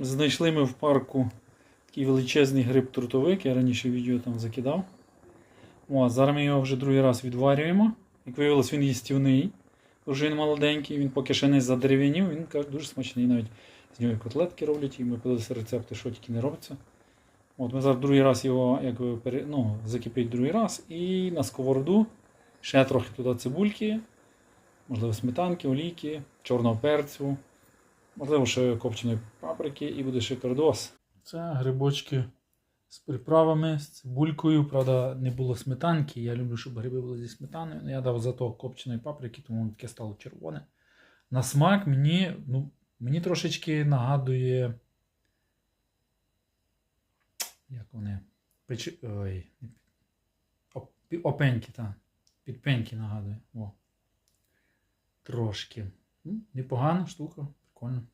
Знайшли ми в парку такий величезний гриб трутовик, я раніше відео там закидав. О, зараз ми його вже другий раз відварюємо. Як виявилось, він їстівний. Вже він молоденький, він поки ще не задерев'янів, він каже, дуже смачний. Навіть з нього і котлетки роблять, і ми подивилися рецепти, що тільки не робиться. От ми зараз другий раз його пере... ну, закипить другий раз і на сковороду ще трохи туди цибульки, можливо, сметанки, олійки, чорного перцю, можливо, ще копченої паприки і буде шикардос. Це грибочки з приправами, з цибулькою. Правда, не було сметанки. Я люблю, щоб гриби були зі сметаною. Ну, Я дав зато копченої паприки, тому воно таке стало червоне. На смак мені, ну, мені трошечки нагадує. Як вони? Печ... Ой. Оп- Опеньки, так. Підпеньки нагадує. О. Трошки. Непогана штука, con